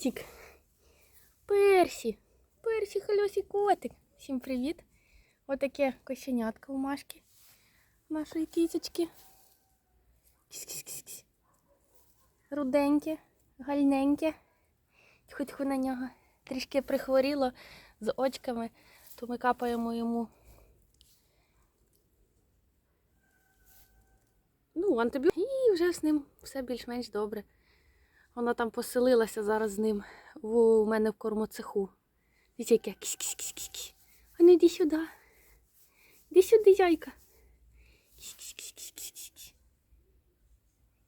Кітік. Персі. Персі, хальосі котик. Всім привіт. Отаке кошенятко у Машки. Нашої кіточки. Руденьке, гальненьке. Тьху-тьху на нього. Трішки прихворіло з очками, то ми капаємо йому. Ну, антибіотик. І вже з ним все більш-менш добре. Вона там поселилася зараз з ним у мене в кормоцеху. Дивіться, яке кісь-кісь-кісь-кісь. А ну йди сюди. Іди сюди, яйка.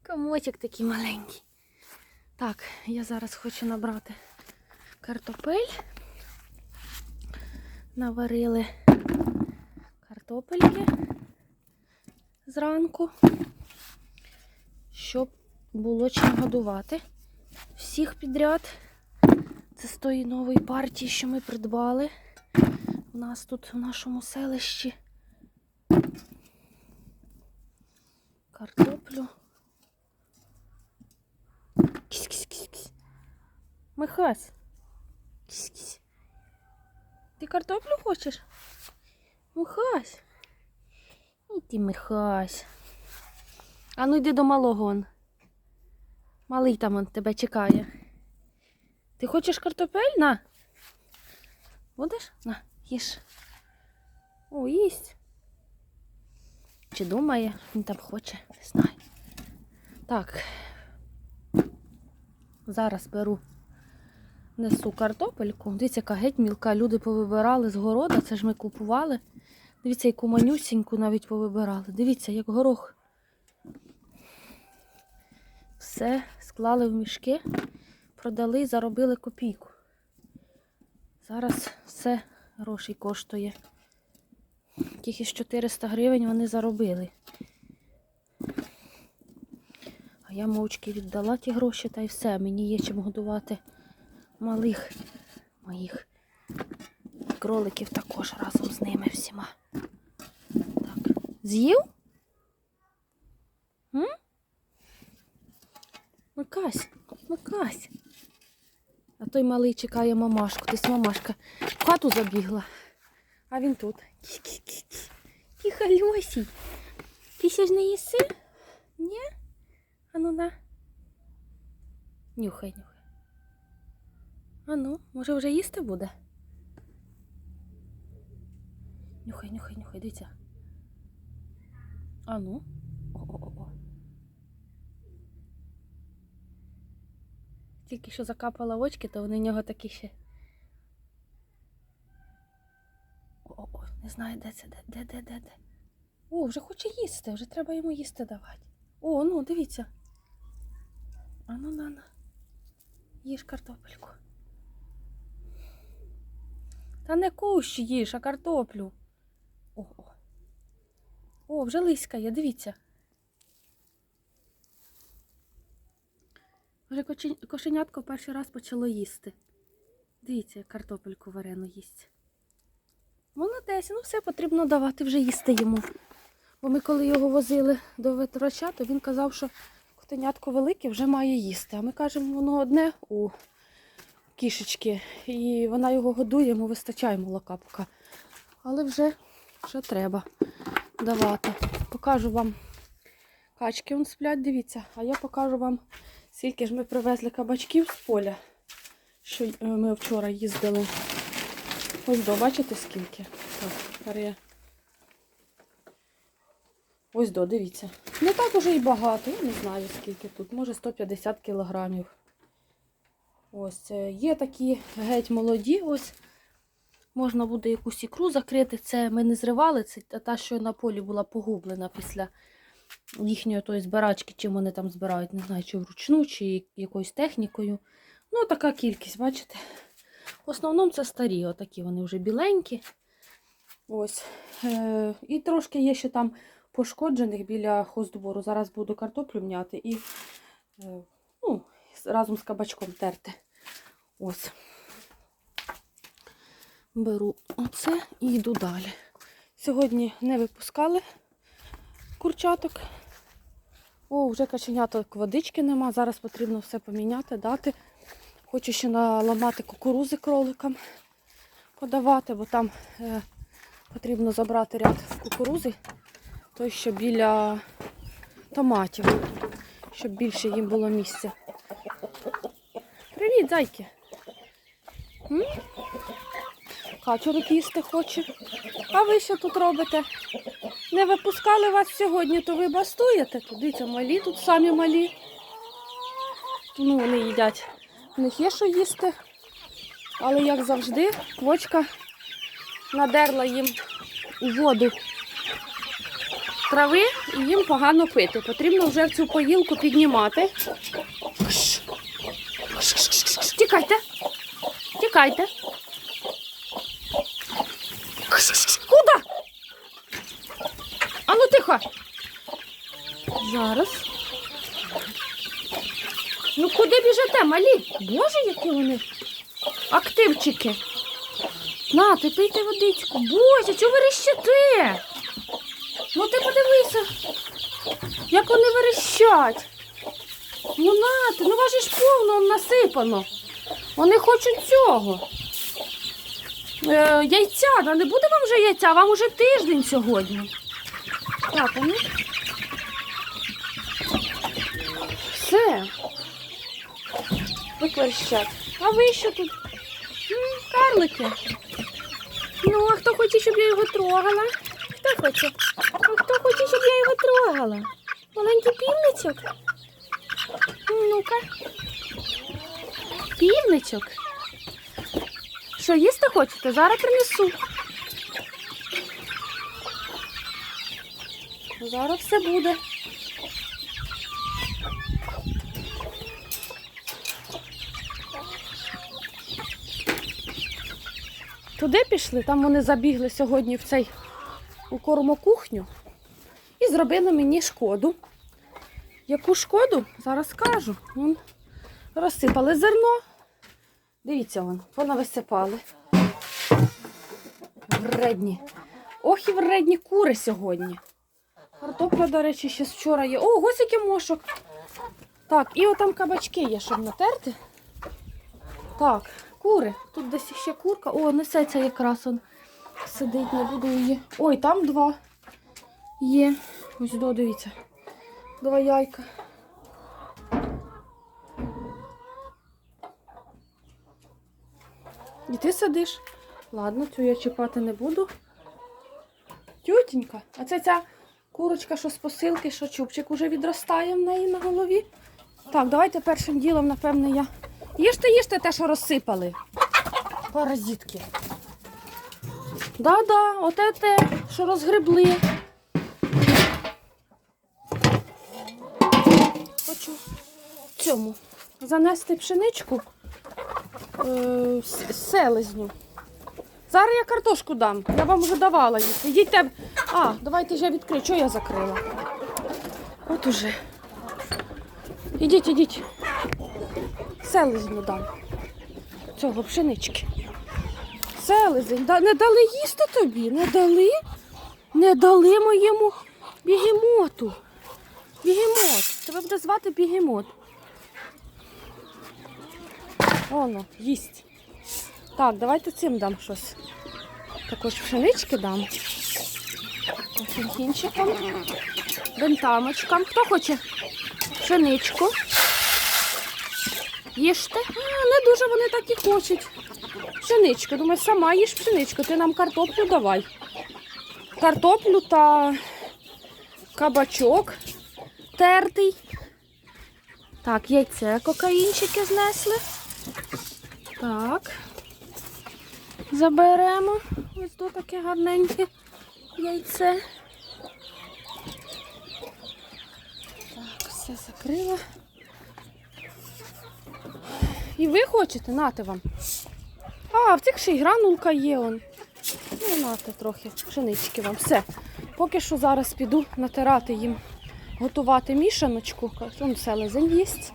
Комочок такий маленький. Так, я зараз хочу набрати картопель. Наварили картопельки зранку, щоб було чим годувати всіх підряд. Це з тої нової партії, що ми придбали. У нас тут в нашому селищі картоплю. Кісь-кісь-кісь-кісь. Михась. Кісь-кісь. Ти картоплю хочеш? Михась. І ти Михась. А ну йди до малого он. Малий там он тебе чекає. Ти хочеш картопель? На. Будеш? На, їж. О, їсть. Чи думає, він там хоче, не знаю. Так. Зараз беру, несу картопельку. Дивіться, яка геть мілка. Люди повибирали з города, це ж ми купували. Дивіться, яку манюсіньку навіть повибирали. Дивіться, як горох. Все склали в мішки, продали заробили копійку. Зараз все грошей коштує. Тільки з 400 гривень вони заробили. А я мовчки віддала ті гроші та й все. Мені є чим годувати малих моїх кроликів також разом з ними всіма. Так. З'їв? М? Микась, Микась. А той малий чекає мамашку. Десь мамашка в хату забігла. А він тут. Тихо, Льосій. Ти ще ж не їси? Ні? А ну на. Нюхай, нюхай. А ну, може вже їсти буде? Нюхай, нюхай, нюхай, дивіться. А ну. О-о-о. Тільки що закапала очки, то вони в нього такі ще. О-о-о, не знаю, де це, де, де, де, де. О, вже хоче їсти, вже треба йому їсти давати. О, ну, дивіться. А ну на на. Їж картопельку. Та не кущ їж, а картоплю. О, о. О, вже лиськає, дивіться. Вже кошенятко перший раз почало їсти. Дивіться, як картопельку варену їсть. Молодець, ну все потрібно давати вже їсти йому. Бо ми коли його возили до ветерача, то він казав, що котенятко велике вже має їсти. А ми кажемо, воно одне у кішечки. І вона його годує, йому вистачає молока поки. Але вже, вже треба давати. Покажу вам качки он сплять, дивіться. А я покажу вам, скільки ж ми привезли кабачків з поля, що е, ми вчора їздили. Ось до, бачите скільки? Так, Ось до, дивіться. Не так уже і багато, я не знаю скільки тут, може 150 кілограмів. Ось є такі геть молоді, ось можна буде якусь ікру закрити. Це ми не зривали, це та, що на полі була погублена після їхньої тої збирачки, чим вони там збирають, не знаю, чи вручну, чи якоюсь технікою. Ну, така кількість, бачите? В основному це старі, отакі вони вже біленькі. Ось. Е, І трошки є ще там пошкоджених біля хоздвору. Зараз буду картоплю м'яти і е, ну, разом з кабачком терти. Ось. Беру оце і йду далі. Сьогодні не випускали курчаток. О, вже каченяток водички нема. Зараз потрібно все поміняти, дати. Хочу ще наламати кукурузи кроликам подавати, бо там е, потрібно забрати ряд кукурузи, той, що біля томатів, щоб більше їм було місця. Привіт, зайки! М? Качурик їсти хоче. А ви що тут робите? Не випускали вас сьогодні, то ви бастуєте? Дивіться, малі тут самі малі. Ну, вони їдять. У них є що їсти. Але як завжди, квочка надерла їм у воду трави і їм погано пити. Потрібно вже в цю поїлку піднімати. Тікайте. Тікайте. Кш-кш-кш. Куди? Ану тихо. Зараз. Ну куди біжите, малі? Боже, які вони активчики. На, ти пийте водичку. Боже, чого верещите? Ну ти подивися, як вони верещать. Ну нате, ну вас же ж повно насипано. Вони хочуть цього. Е, яйця, да не буде вам вже яйця, вам уже тиждень сьогодні. Вони. Все. Викверщать. А ви що тут? Карлики. Ну, а хто хоче, щоб я його трогала? Хто хоче? А хто хоче, щоб я його трогала? Маленький півничок? Ну-ка. Півничок. Що, їсти хочете? Зараз принесу. Зараз все буде. Туди пішли, там вони забігли сьогодні в цей у кормокухню і зробили мені шкоду. Яку шкоду? Зараз скажу. Вон, розсипали зерно. Дивіться, вон, понависипали. Вредні. Ох і вредні кури сьогодні. Картопля, до речі, ще з вчора є. О, ось який мошок. Так, і отам кабачки є, щоб натерти. Так, кури. Тут десь ще курка. О, несеться якраз он сидить, не буду її. Ой, там два є. Ось до, дивіться. Два яйка. І ти сидиш. Ладно, цю я чіпати не буду. Тютенька, а це ця курочка, що з посилки, що чубчик уже відростає в неї на голові. Так, давайте першим ділом, напевне, я. Їжте, їжте те, що розсипали. Паразитки. Да-да, оте те, що розгребли. Хочу цьому занести пшеничку е, селезню. Зараз я картошку дам. Я вам вже давала їх. Ідіть те. А, давайте я відкрию. Чого я закрила? От уже. Ідіть, ідіть. Селезню дам. Цього пшенички. Селезень. Не дали їсти тобі? Не дали? Не дали моєму бігемоту. Бігемот. Тебе буде звати бігемот. Оно, їсть. Так, давайте цим дам щось. Також пшенички дам. Кінчиком. Бентамочкам. Хто хоче пшеничку? Їжте. А, не дуже вони так і хочуть. Пшеничку. Думаю, сама їж пшеничку. Ти нам картоплю давай. Картоплю та кабачок тертий. Так, яйце кокаїнчики знесли. Так. Заберемо ось тут таке гарненьке яйце. Так, все закрила. І ви хочете? Нате вам. А, в цих ще й гранулка є он. Ну, нате трохи, пшенички вам. Все. Поки що зараз піду натирати їм, готувати мішаночку. Вон селезень їсть.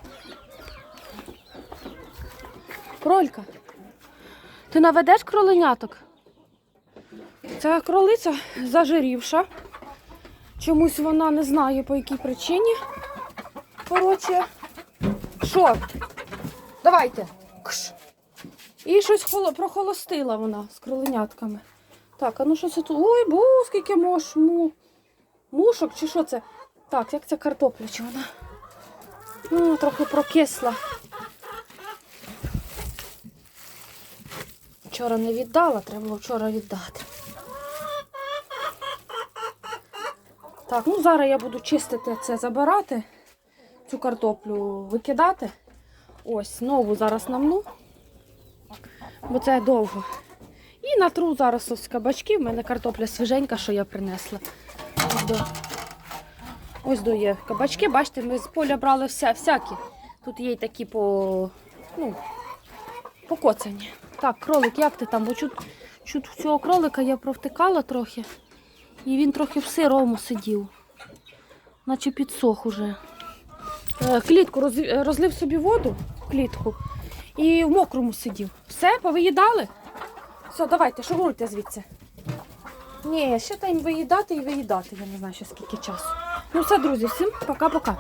Кролька. Ти наведеш кроленяток? Ця кролиця зажирівша. Чомусь вона не знаю по якій причині. Коротше. Що? Давайте. Кш. І щось холо... прохолостила вона з кроленятками. Так, а ну що це тут? Ой, бу, скільки мош, му... мушок чи що це? Так, як це картопля, чи вона? Ну, трохи прокисла. Вчора не віддала, треба було вчора віддати. Так, ну зараз я буду чистити це, забирати, цю картоплю викидати. Ось, нову зараз намну, бо це довго. І натру зараз ось кабачки. В мене картопля свіженька, що я принесла. Ось до, ось до є кабачки. Бачите, ми з поля брали вся, всякі. Тут є й такі по, ну, покоцані. Так, кролик, як ти там? Бо чуть, чуть цього кролика я провтикала трохи. І він трохи в сирому сидів. Наче підсох уже. Е, Клітку е, розлив собі воду в клітку і в мокрому сидів. Все, повиїдали? Все, давайте, шуруйте звідси. Ні, ще там виїдати і виїдати. Я не знаю, ще скільки часу. Ну все, друзі, всім пока-пока.